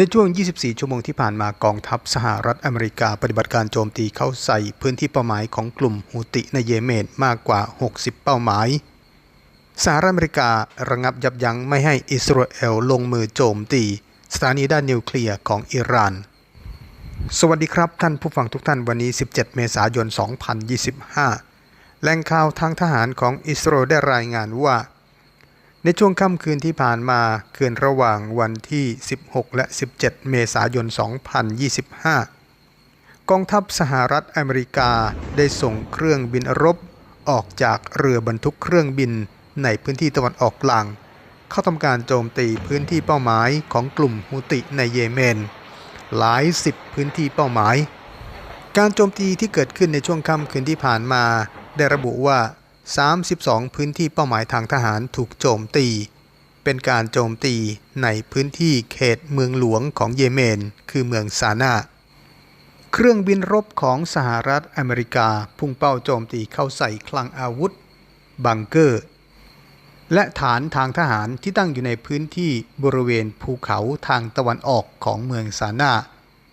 ในช่วง 24 ชั่วโมงที่ผ่านมากองทัพสหรัฐอเมริกาปฏิบัติการโจมตีเข้าใส่พื้นที่เป้าหมายของกลุ่มฮูติในเยเมนมากกว่า 60 เป้าหมายสหรัฐอเมริการะงับยับยั้งไม่ให้อิสราเอลลงมือโจมตี สถานีด้านนิวเคลียร์ของอิหร่าน สวัสดีครับท่านผู้ฟังทุกท่านวันนี้ 17 เมษายน 2025 แหล่งข่าวทางทหารของอิสราเอลได้รายงานว่า ในช่วงค่ำคืนที่ผ่านมาคืนระหว่างวันที่ 16 และ 17 เมษายน 2025 กองทัพสหรัฐอเมริกาได้ส่งเครื่องบินรบ ออกจากเรือบรรทุกเครื่องบินในพื้นที่ตะวันออกกลาง เข้าทำการโจมตีพื้นที่เป้าหมายของกลุ่มฮูติในเยเมน หลายสิบพื้นที่เป้าหมาย การโจมตีที่เกิดขึ้นในช่วงค่ำคืนที่ผ่านมา ได้ระบุว่า 32 พื้นที่เป้าหมายทางทหารถูกโจมตี เป็นการโจมตีในพื้นที่เขตเมืองหลวงของเยเมน คือเมืองซานาเครื่องบินรบของสหรัฐอเมริกาพุ่งเป้าโจมตีเข้าใส่คลังอาวุธ บังเกอร์ และฐานทางทหารที่ตั้งอยู่ในพื้นที่บริเวณภูเขาทางตะวันออกของเมืองซานา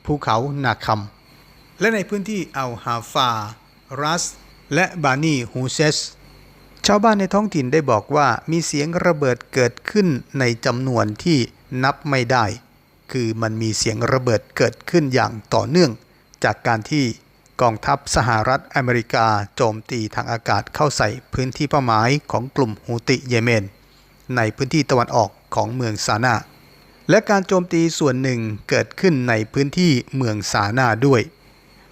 ภูเขานาคัมและในพื้นที่อัลฮาฟา รัส และบานีฮูเซส ชาวบ้านในท้องถิ่นได้บอกว่ามีเสียงระเบิดเกิดขึ้นในจำนวนที่นับไม่ได้ คือมันมีเสียงระเบิดเกิดขึ้นอย่างต่อเนื่อง จากการที่กองทัพสหรัฐอเมริกาโจมตีทางอากาศเข้าใส่พื้นที่เป้าหมายของกลุ่มฮูติเยเมน ในพื้นที่ตะวันออกของเมืองซานาและการโจมตีส่วนหนึ่งเกิดขึ้นในพื้นที่เมืองซานาด้วย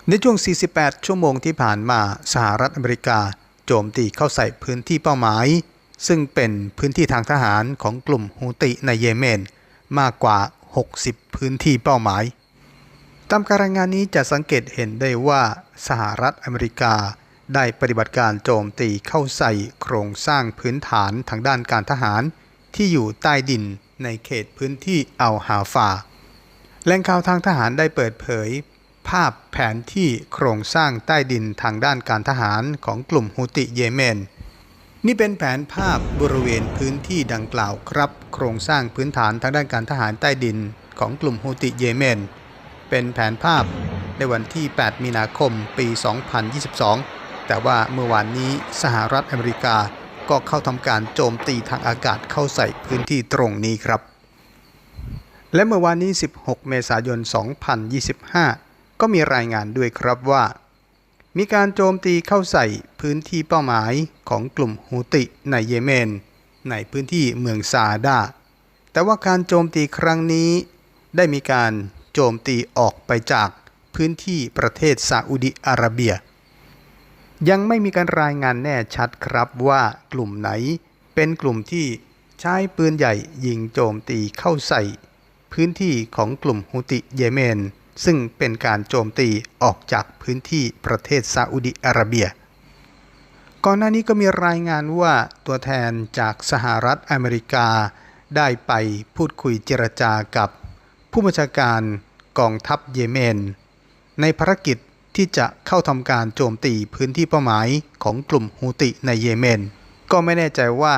ในช่วง 48 ชั่วโมงที่ผ่านมาสหรัฐอเมริกา โจมตีเข้าใส่พื้นที่เป้าหมาย ซึ่งเป็นพื้นที่ทางทหารของกลุ่มฮูติในเยเมน มากกว่า 60 พื้นที่เป้าหมาย ตามการรายงานนี้จะสังเกตเห็นได้ว่าสหรัฐอเมริกาได้ปฏิบัติการโจมตีเข้าใส่โครงสร้างพื้นฐานทางด้านการทหาร ที่อยู่ใต้ดินในเขตพื้นที่อัลฮาฟาแหล่งข่าวทางทหารได้เปิดเผย ภาพแผนที่โครงสร้างใต้ดินทางด้านการทหารของกลุ่มฮูติเยเมน นี่เป็นแผนภาพบริเวณพื้นที่ดังกล่าวครับ โครงสร้างพื้นฐานทางด้านการทหารใต้ดินของกลุ่มฮูติเยเมน เป็นแผนภาพในวันที่ 8 มีนาคม ปี 2022 แต่ว่าเมื่อวานนี้สหรัฐอเมริกาก็เข้าทำการโจมตีทางอากาศเข้าใส่พื้นที่ตรงนี้ครับ และเมื่อวานนี้ 16 เมษายน 2025 ก็มีรายงานด้วยครับว่า มีการโจมตีเข้าใส่พื้นที่เป้าหมายของกลุ่มฮูติในเยเมน ในพื้นที่เมืองซาดา แต่ว่าการโจมตีครั้งนี้ ได้มีการโจมตีออกไปจากพื้นที่ประเทศซาอุดิอาระเบีย ยังไม่มีการรายงานแน่ชัดครับว่ากลุ่มไหนเป็นกลุ่มที่ใช้ปืนใหญ่ยิงโจมตีเข้าใส่ พื้นที่ของกลุ่มฮูติเยเมน ซึ่งเป็นการโจมตีออกจากพื้นที่ประเทศซาอุดิอาระเบีย ก่อนหน้านี้ก็มีรายงานว่าตัวแทนจากสหรัฐอเมริกา ได้ไปพูดคุยเจรจากับ ผู้บัญชาการกองทัพเยเมน ในภารกิจที่จะเข้าทำการโจมตีพื้นที่เป้าหมายของกลุ่มฮูติในเยเมน ก็ไม่แน่ใจว่า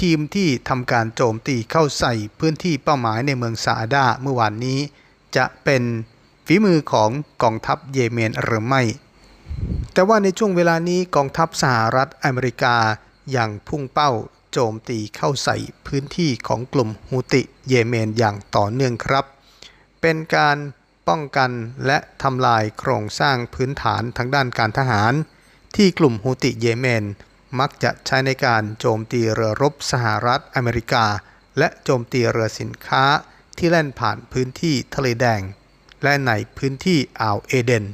ทีมที่ทำการโจมตีเข้าใส่พื้นที่เป้าหมายในเมืองซาดาเมื่อวานนี้ จะเป็น ฝีมือของกองทัพเยเมนหรือไม่ แต่ว่าในช่วงเวลานี้กองทัพสหรัฐอเมริกาอยังพุ่งเป้าโจมตีเข้าใส่พื้นที่ของกลุ่มฮูติเยเมนอย่างต่อเนื่องครับ เป็นการป้องกันและทำลายโครงสร้างพื้นฐานทางด้านการทหาร ที่กลุ่มฮูติเยเมน มักจะใช้ในการโจมตีเรือรบสหรัฐอเมริกา และโจมตีเรือสินค้าที่แล่นผ่านพื้นที่ทะเลแดง และในพื้นที่อ่าวเอเดน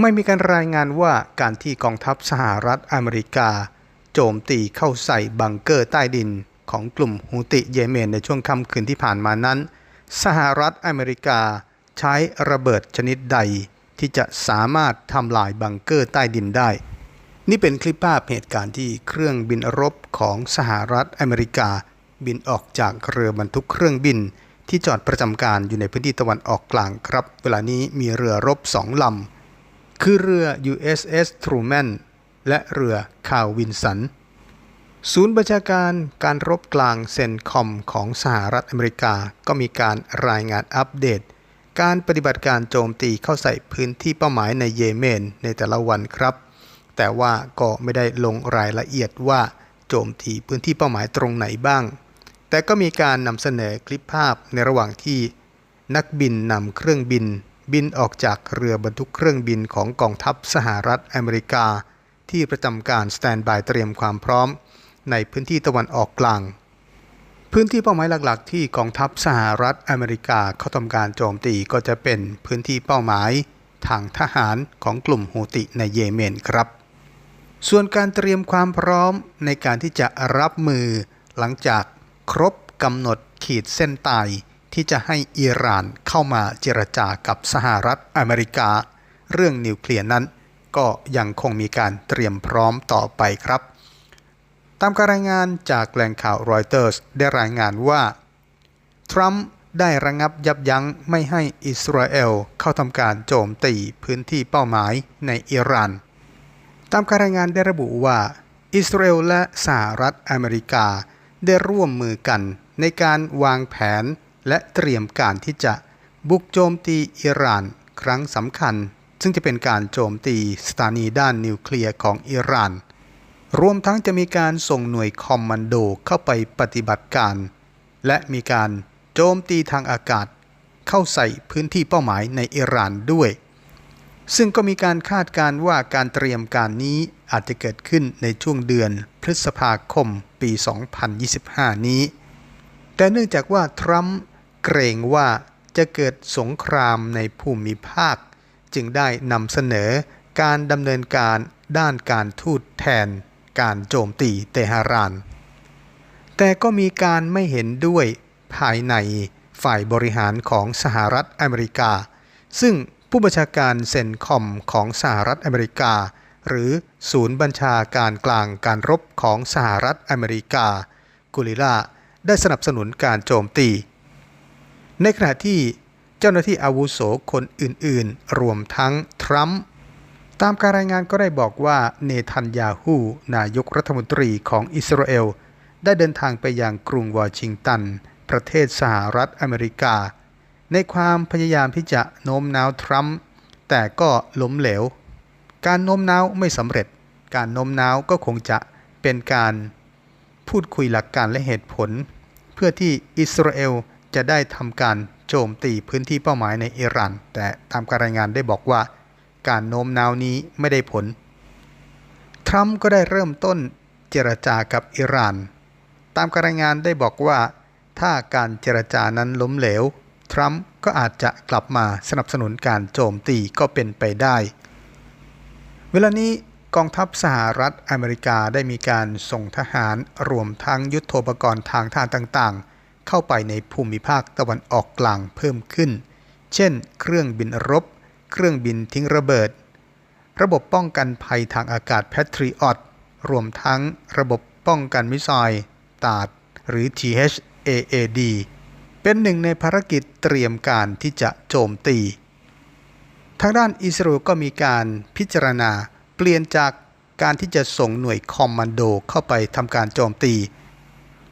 ไม่มีการรายงานว่าการที่กองทัพสหรัฐอเมริกา โจมตีเข้าใส่บังเกอร์ใต้ดินของกลุ่มฮูติเยเมนในช่วงค่ำคืนที่ผ่านมานั้น สหรัฐอเมริกาใช้ระเบิดชนิดใดที่จะสามารถทำลายบังเกอร์ใต้ดินได้ นี่เป็นคลิปภาพเหตุการณ์ที่เครื่องบินรบของสหรัฐอเมริกา บินออกจากเรือบรรทุกเครื่องบิน ที่จอดประจำการอยู่ในพื้นที่ตะวันออกกลางครับ เวลานี้มีเรือรบสองลำ คือเรือ USS Truman และเรือคาววินสัน ศูนย์บัญชาการการรบกลางเซนคอมของสหรัฐอเมริกาก็มีการรายงานอัปเดต การปฏิบัติการโจมตีเข้าใส่พื้นที่เป้าหมายในเยเมนในแต่ละวันครับ แต่ว่าก็ไม่ได้ลงรายละเอียดว่าโจมตีพื้นที่เป้าหมายตรงไหนบ้าง แต่ก็มีการนำเสนอคลิปภาพในระหว่างที่นักบินนำเครื่องบิน บินออกจากเรือบรรทุกเครื่องบินของกองทัพสหรัฐอเมริกา ที่ประจำการสแตนบายเตรียมความพร้อม ในพื้นที่ตะวันออกกลาง พื้นที่เป้าหมายหลักๆ ที่กองทัพสหรัฐอเมริกาเข้าทำการโจมตีก็จะเป็นพื้นที่เป้าหมาย ทางทหารของกลุ่มฮูติในเยเมนครับ ส่วนการเตรียมความพร้อมในการที่จะรับมือหลังจาก ครบกำหนดขีดเส้นตายที่จะให้อิหร่านเข้ามาเจรจากับสหรัฐอเมริกา เรื่องนิวเคลียร์นั้น ก็ยังคงมีการเตรียมพร้อมต่อไปครับ ตามการรายงานจากแหล่งข่าวรอยเตอร์สได้รายงานว่า ทรัมป์ได้ระงับยับยั้งไม่ให้อิสราเอลเข้าทำการโจมตีพื้นที่เป้าหมายในอิหร่าน ตามการรายงานได้ระบุว่า อิสราเอลและสหรัฐอเมริกา ได้ร่วมมือกันในการวางแผนและเตรียมการที่จะบุกโจมตีอิหร่านครั้งสำคัญ ซึ่งจะเป็นการโจมตีสถานีด้านนิวเคลียร์ของอิหร่าน รวมทั้งจะมีการส่งหน่วยคอมมานโดเข้าไปปฏิบัติการ และมีการโจมตีทางอากาศ เข้าใส่พื้นที่เป้าหมายในอิหร่านด้วย ซึ่งก็มีการคาดการ์ว่าการเตรียมการนี้อาจจะเกิดขึ้นในช่วงเดือนพฤษภาคมปี 2025 นี้ แต่เนื่องจากว่าทรัมป์เกรงว่าจะเกิดสงครามในภูมิภาค จึงได้นำเสนอการดำเนินการด้านการทูตแทน การโจมตีเตหะราน แต่ก็มีการไม่เห็นด้วยภายในฝ่ายบริหารของสหรัฐอเมริกา ซึ่ง ผู้บัญชาการเซนคอมของสหรัฐอเมริกา หรือศูนย์บัญชาการกลางการรบของสหรัฐอเมริกา กุลิล่าได้สนับสนุนการโจมตี ในขณะที่เจ้าหน้าที่อาวุโสคนอื่นๆ รวมทั้งทรัมป์ตามการรายงานก็ได้บอกว่าเนทันยาฮูนายกรัฐมนตรีของอิสราเอล ได้เดินทางไปยังกรุงวอชิงตัน ประเทศสหรัฐอเมริกา ในความพยายามที่จะโน้มน้าวทรัมป์แต่ก็ล้มเหลว การโน้มน้าวไม่สำเร็จ การโน้มน้าวก็คงจะเป็นการพูดคุยหลักการและเหตุผล เพื่อที่อิสราเอลจะได้ทำการโจมตีพื้นที่เป้าหมายในอิหร่าน แต่ตามการรายงานได้บอกว่าการโน้มน้าวนี้ไม่ได้ผล ทรัมป์ก็ได้เริ่มต้นเจรจากับอิหร่าน ตามการรายงานได้บอกว่า ถ้าการเจรจานั้นล้มเหลว ทรัมป์ก็อาจจะกลับมาสนับสนุนการโจมตีก็เป็นไปได้ เวลานี้กองทัพสหรัฐอเมริกาได้มีการส่งทหารรวมทั้งยุทโธปกรณ์ทางทหารต่างๆ เข้าไปในภูมิภาคตะวันออกกลางเพิ่มขึ้น เช่น เครื่องบินรบ เครื่องบินทิ้งระเบิด ระบบป้องกันภัยทางอากาศ Patriot รวมทั้งระบบป้องกันมิสไซล์ตาด หรือ THAAD เป็นหนึ่งในภารกิจเตรียมการที่จะโจมตี ทางด้านอิสราเอลก็มีการพิจารณาเปลี่ยนจากการที่จะส่งหน่วยคอมมานโดเข้าไปทำการโจมตี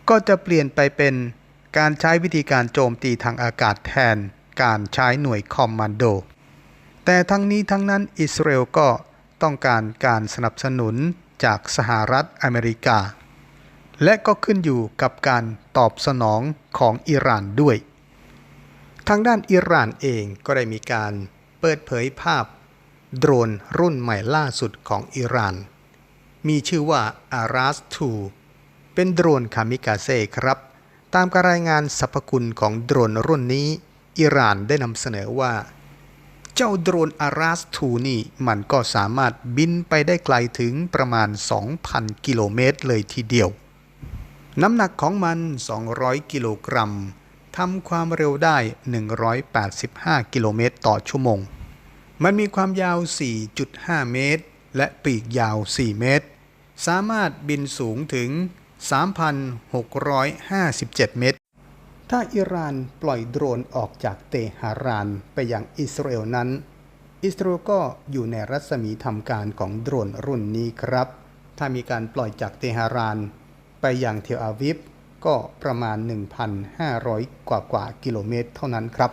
ก็จะเปลี่ยนไปเป็นการใช้วิธีการโจมตีทางอากาศแทนการใช้หน่วยคอมมานโด แต่ทั้งนี้ทั้งนั้นอิสราเอลก็ต้องการการสนับสนุนจากสหรัฐอเมริกา และก็ขึ้นอยู่กับการตอบสนองของอิหร่านด้วย ทางด้านอิหร่านเองก็ได้มีการเปิดเผยภาพ โดรนรุ่นใหม่ล่าสุดของอิหร่าน มีชื่อว่า Aras 2 เป็นโดรนคามิกาเซ่ครับ ตามการรายงานสรรพคุณของโดรนรุ่นนี้ อิหร่านได้นำเสนอว่า เจ้าโดรน Aras 2 นี่มันก็สามารถบินไปได้ไกลถึงประมาณ 2,000 กิโลเมตรเลยทีเดียว น้ำหนักของมัน 200 กิโลกรัมทำความเร็วได้ 185 กิโลเมตรต่อชั่วโมง มันมีความยาว 4.5 เมตร และปีกยาว 4 เมตร สามารถบินสูงถึง 3,657 เมตร ถ้าอิหร่านปล่อยโดรนออกจากเตหะรานไปยังอิสราเอลนั้น อิสราเอลก็อยู่ในรัศมีทำการของโดรนรุ่นนี้ครับ ถ้ามีการปล่อยจากเตหะราน ไปยังเทลอาวิฟก็ประมาณ 1,500 กว่ากว่ากิโลเมตรเท่านั้นครับ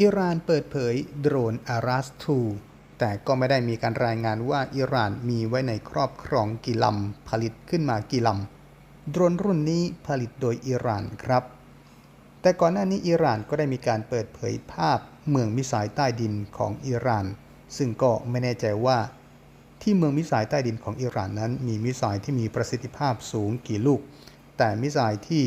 อิหร่านเปิดเผยโดรนอารัส2แต่ก็ไม่ได้มีการรายงานว่าอิหร่านมีไว้ในครอบครองกี่ลำผลิตขึ้นมากี่ลำโดรนรุ่นนี้ผลิตโดยอิหร่านครับ แต่ก่อนหน้านี้อิหร่านก็ได้มีการเปิดเผยภาพเมืองมิสไซล์ใต้ดินของอิหร่าน ซึ่งก็ไม่แน่ใจว่า ที่เมืองมิสไซล์ใต้ดินของอิหร่านนั้น มีมิสไซล์ที่มีประสิทธิภาพสูงกี่ลูก แต่มิสไซล์ที่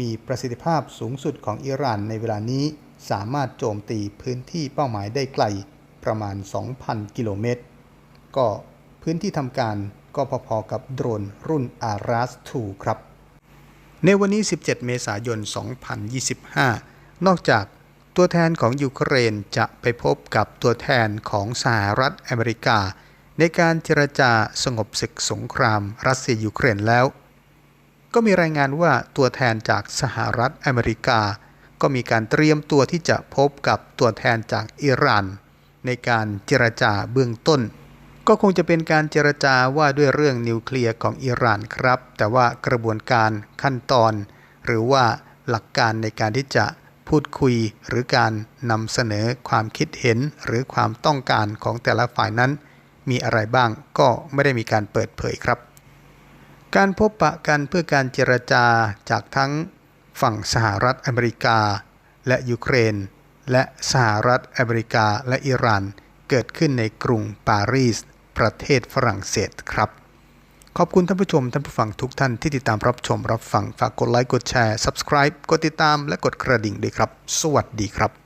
มีประสิทธิภาพสูงสุดของอิหร่านในเวลานี้สามารถโจมตีพื้นที่เป้าหมายได้ไกลประมาณ 2,000 กิโลเมตร ก็พื้นที่ทำการก็พอๆกับโดรนรุ่น Aras 2 ครับ ในวันนี้ 17 เมษายน 2025 นอกจากตัวแทนของยูเครนจะไปพบกับตัวแทนของสหรัฐอเมริกา ในการเจรจาสงบศึกสงครามรัสเซียยูเครนแล้ว ก็มีรายงานว่าตัวแทนจากสหรัฐอเมริกา ก็มีการเตรียมตัวที่จะพบกับตัวแทนจากอิหร่าน ในการเจรจาเบื้องต้น ก็คงจะเป็นการเจรจาว่าด้วยเรื่องนิวเคลียร์ของอิหร่านครับ แต่ว่ากระบวนการขั้นตอน หรือว่าหลักการในการที่จะพูดคุยหรือการนำเสนอความคิดเห็นหรือความต้องการของแต่ละฝ่ายนั้น มีอะไรบ้างก็ไม่ได้มีการเปิดเผยครับ การพบปะกันเพื่อการเจรจาจากทั้งฝั่งสหรัฐอเมริกา และยูเครน และสหรัฐอเมริกาและอิหร่านเกิดขึ้นในกรุงปารีส ประเทศฝรั่งเศสครับ ขอบคุณท่านผู้ชมท่านผู้ฟังทุกท่านที่ติดตามรับชมรับฟังฝากกดไลค์กดแชร์ subscribe กดติดตามและกดกระดิ่งด้วยครับ สวัสดีครับ